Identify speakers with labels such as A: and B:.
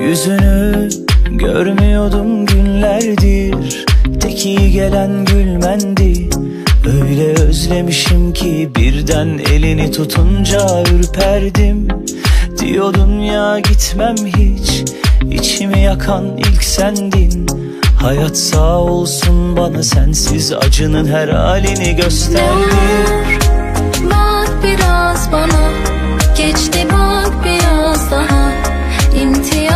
A: Yüzünü görmüyordum günlerdir. Tek iyi gelen gülmendi. Öyle özlemişim ki birden elini tutunca ürperdim. Diyordun ya gitmem hiç. İçimi yakan ilk sendin. Hayat sağ olsun bana sensiz acının her halini gösterdi.
B: Bak biraz bana Geçti bak biraz daha. İmtiyaz